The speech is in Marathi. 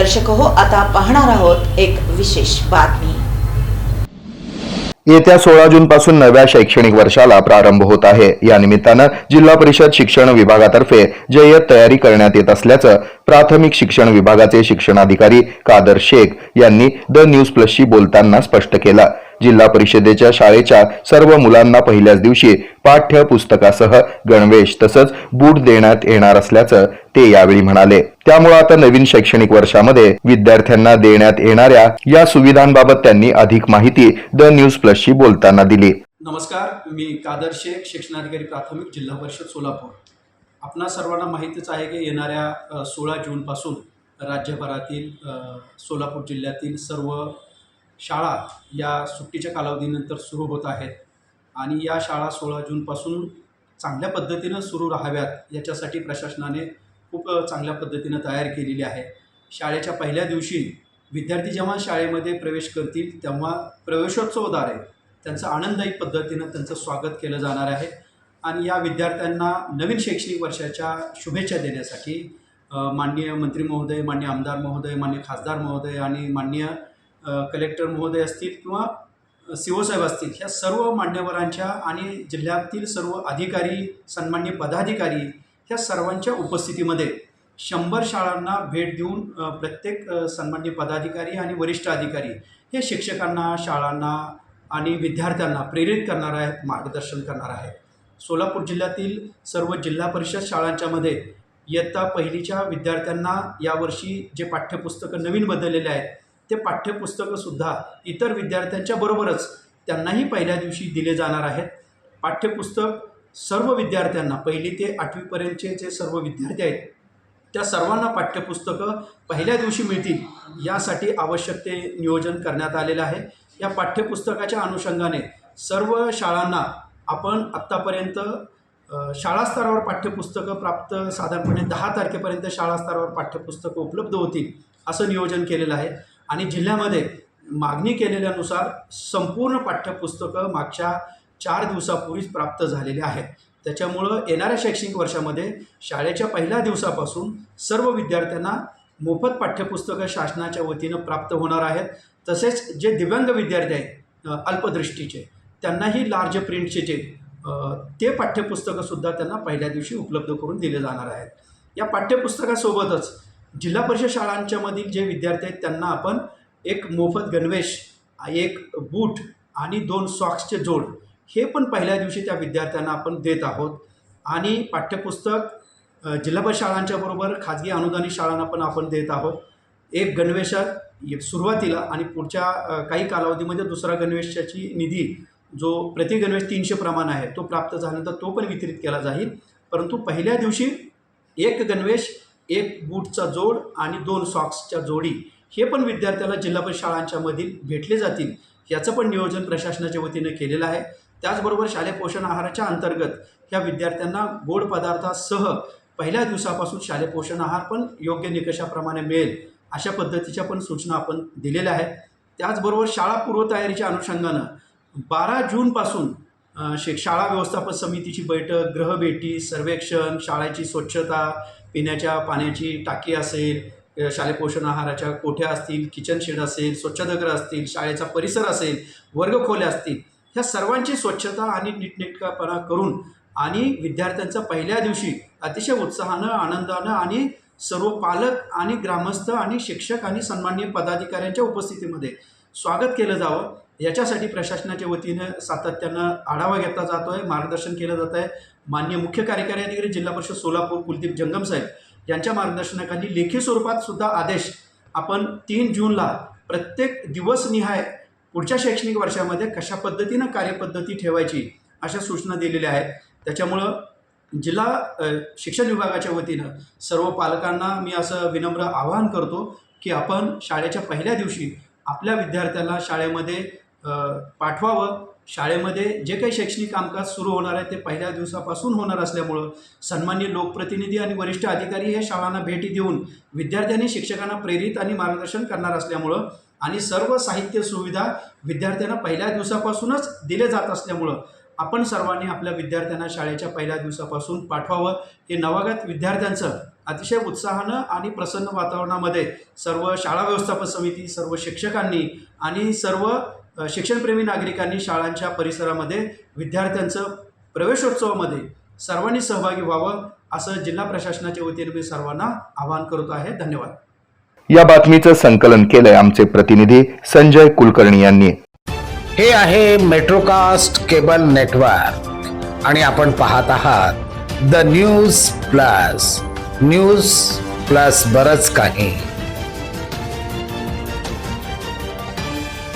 दर्शक हो आता पाहणार आहोत एक विशेष बातमी. येत्या सोळा जून पासून नव्या शैक्षणिक वर्षाला प्रारंभ होत आहे. या निमित्तानं जिल्हा परिषद शिक्षण विभागातर्फे जय्यत तयारी करण्यात येत असल्याचं प्राथमिक शिक्षण विभागाचे शिक्षणाधिकारी कादर शेख यांनी द न्यूज प्लसशी बोलताना स्पष्ट केलं. जिल्हा परिषदेच्या शाळेच्या सर्व मुलांना पहिल्याच दिवशी पाठ्य पुस्तकासह गणवेश तसंच बूट देण्यात येणार असल्याचं ते यावेळी म्हणाले. त्यामुळे आता नवीन शैक्षणिक वर्षामध्ये विद्यार्थ्यांना देण्यात येणाऱ्या या सुविधांबाबत त्यांनी अधिक माहिती द न्यूज प्लसशी बोलताना दिली. नमस्कार मी कादर शेख शिक्षणाधिकारी प्राथमिक जिल्हा परिषद सोलापूर. आपणा सर्वांना माहितीच आहे की येणाऱ्या सोळा जूनपासून राज्यभरातील सोलापूर जिल्ह्यातील सर्व शाळा या सुट्टीच्या कालावधीनंतर सुरू होत आहेत. आणि या शाळा सोळा जूनपासून चांगल्या पद्धतीनं सुरू राहाव्यात याच्यासाठी प्रशासनाने खूप चांगल्या पद्धतीनं तयार केलेली आहे. शाळेच्या पहिल्या दिवशी विद्यार्थी जेव्हा शाळेमध्ये प्रवेश करतील तेव्हा प्रवेशोत्सवद्वारे त्यांचं आनंददायी पद्धतीनं त्यांचं स्वागत केलं जाणार आहे. आणि या विद्यार्थ्यांना नवीन शैक्षणिक वर्षाच्या शुभेच्छा देण्यासाठी माननीय मंत्री महोदय मान्य आमदार महोदय मान्य खासदार महोदय आणि मान्य कलेक्टर महोदय असतील किंवा सी ओ साहेब असतील ह्या सर्व मान्यवरांच्या आणि जिल्ह्यातील सर्व अधिकारी सन्मान्य पदाधिकारी ह्या सर्वांच्या उपस्थितीमध्ये शंभर शाळांना भेट देऊन प्रत्येक सन्मान्य पदाधिकारी आणि वरिष्ठ अधिकारी हे शिक्षकांना शाळांना आणि विद्यार्थ्यांना प्रेरित करणार आहेत मार्गदर्शन करणार आहेत. सोलापूर जिल्ह्यातील सर्व जिल्हा परिषद शाळांच्यामध्ये इयत्ता पहिलीच्या विद्यार्थ्यांना यावर्षी जे पाठ्यपुस्तकं नवीन बदललेले आहेत ते पाठ्यपुस्तकंसुद्धा इतर विद्यार्थ्यांच्या बरोबरच त्यांनाही पहिल्या दिवशी दिले जाणार आहेत. पाठ्यपुस्तक सर्व विद्यार्थ्यांना पहिली ते आठवीपर्यंतचे जे सर्व विद्यार्थी आहेत त्या सर्वांना पाठ्यपुस्तकं पहिल्या दिवशी मिळतील यासाठी आवश्यक ते नियोजन करण्यात आलेलं आहे. या पाठ्यपुस्तकाच्या अनुषंगाने सर्व शाळांना आपण आत्तापर्यंत शाळास्तरावर शाळा स्तरावर पाठ्यपुस्तकं प्राप्त साधारणपणे दहा तारखेपर्यंत शाळा स्तरावर पाठ्यपुस्तकं उपलब्ध होतील असं नियोजन केलेलं आहे. आणि जिल्ह्यामध्ये मागणी केलेल्यानुसार संपूर्ण पाठ्यपुस्तकं मागच्या चार दिवसापूर्वीच प्राप्त झालेली आहेत. त्याच्यामुळं येणाऱ्या शैक्षणिक वर्षामध्ये शाळेच्या पहिल्या दिवसापासून सर्व विद्यार्थ्यांना मोफत पाठ्यपुस्तकं शासनाच्या वतीनं प्राप्त होणार आहेत. तसेच जे दिव्यांग विद्यार्थी आहेत अल्पदृष्टीचे त्यांनाही लार्ज प्रिंटचे जे ते पाठ्यपुस्तकंसुद्धा त्यांना पहिल्या दिवशी उपलब्ध करून दिले जाणार आहेत. या पाठ्यपुस्तकासोबतच जिल्हा परिषद शाळांच्या मधील जे विद्यार्थी आहेत त्यांना आपण एक मोफत गणवेश एक बूट आणि दोन सॉक्सचे जोड हे पण पहिल्या दिवशी त्या विद्यार्थ्यांना आपण देत आहोत. आणि पाठ्यपुस्तक जिल्हा परिषद शाळांच्या बरोबर खाजगी अनुदानित शाळांना पण आपण देत आहोत. एक गणवेशात सुरुवातीला आणि पुढच्या काही कालावधीमध्ये दुसरा गणवेशाची निधी जो प्रति गणवेश तीनशे प्रमाण आहे तो प्राप्त झाल्यानंतर तो पण वितरित केला जाईल. परंतु पहिल्या दिवशी एक गणवेश एक बूटचा जोड आणि दोन सॉक्सच्या जोडी हे पण विद्यार्थ्याला जिल्हा परिषद मधील भेटले जातील याचं पण नियोजन प्रशासनाच्या वतीनं केलेलं आहे. त्याचबरोबर शालेय पोषण आहाराच्या अंतर्गत ह्या विद्यार्थ्यांना गोड पदार्थासह पहिल्या दिवसापासून शालेय पोषण आहार पण योग्य निकषाप्रमाणे मिळेल अशा पद्धतीच्या पण सूचना आपण दिलेल्या आहेत. त्याचबरोबर शाळा पूर्वतयारीच्या अनुषंगानं बारा जूनपासून शे शाळा व्यवस्थापन समितीची बैठक ग्रहभेटी सर्वेक्षण शाळेची स्वच्छता पिण्याच्या पाण्याची टाकी असेल शाले शालेय पोषण आहाराच्या कोठ्या असतील किचन शेड असेल स्वच्छतागृह असतील शाळेचा परिसर असेल वर्गखोल्या असतील ह्या सर्वांची स्वच्छता आणि नीटनेटकापणा करून आणि विद्यार्थ्यांचा पहिल्या दिवशी अतिशय उत्साहानं आनंदानं आणि सर्व पालक आणि ग्रामस्थ आणि शिक्षक आणि सन्माननीय पदाधिकाऱ्यांच्या उपस्थितीमध्ये स्वागत केलं जावं. याच्यासाठी प्रशासनाच्या वतीनं सातत्यानं आढावा घेतला जातो आहे मार्गदर्शन केलं जात आहे मान्य मुख्य कार्यकारी अधिकारी जिल्हा परिषद सोलापूर कुलदीप जंगम साहेब यांच्या मार्गदर्शनाखाली लेखी स्वरूपात सुद्धा आदेश आपण तीन जूनला प्रत्येक दिवसनिहाय पुढच्या शैक्षणिक वर्षामध्ये कशा पद्धतीनं कार्यपद्धती ठेवायची अशा सूचना दिलेल्या आहेत. त्याच्यामुळं जिल्हा शिक्षण विभागाच्या वतीनं सर्व पालकांना मी असं विनम्र आवाहन करतो की आपण शाळेच्या पहिल्या दिवशी आपल्या विद्यार्थ्याला शाळेमध्ये पाठवावं. शाळेमध्ये जे काही शैक्षणिक कामकाज सुरू होणार आहे ते पहिल्या दिवसापासून होणार असल्यामुळं सन्मान्य लोकप्रतिनिधी आणि वरिष्ठ अधिकारी हे शाळांना भेटी देऊन विद्यार्थ्यांनी शिक्षकांना प्रेरित आणि मार्गदर्शन करणार असल्यामुळं आणि सर्व साहित्य सुविधा विद्यार्थ्यांना पहिल्या दिवसापासूनच दिले जात असल्यामुळं आपण सर्वांनी आपल्या विद्यार्थ्यांना शाळेच्या पहिल्या दिवसापासून पाठवावं. हे नवागत विद्यार्थ्यांचं अतिशय उत्साहानं आणि प्रसन्न वातावरणामध्ये सर्व शाळा व्यवस्थापन समिती सर्व शिक्षकांनी आणि सर्व शिक्षणप्रेमी नागरिकांनी शाळांच्या परिसरामध्ये विद्यार्थ्यांचं प्रवेशोत्सवामध्ये सर्वांनी सहभागी व्हावं असं जिल्हा प्रशासनाच्या वतीने मी सर्वांना आवाहन करत आहे. धन्यवाद. या बातमीचं संकलन केलंय आमचे प्रतिनिधी संजय कुलकर्णी यांनी. हे आहे मेट्रोकास्ट केबल नेटवर्क आणि आपण पाहत आहात the news plus news plus बरच काही.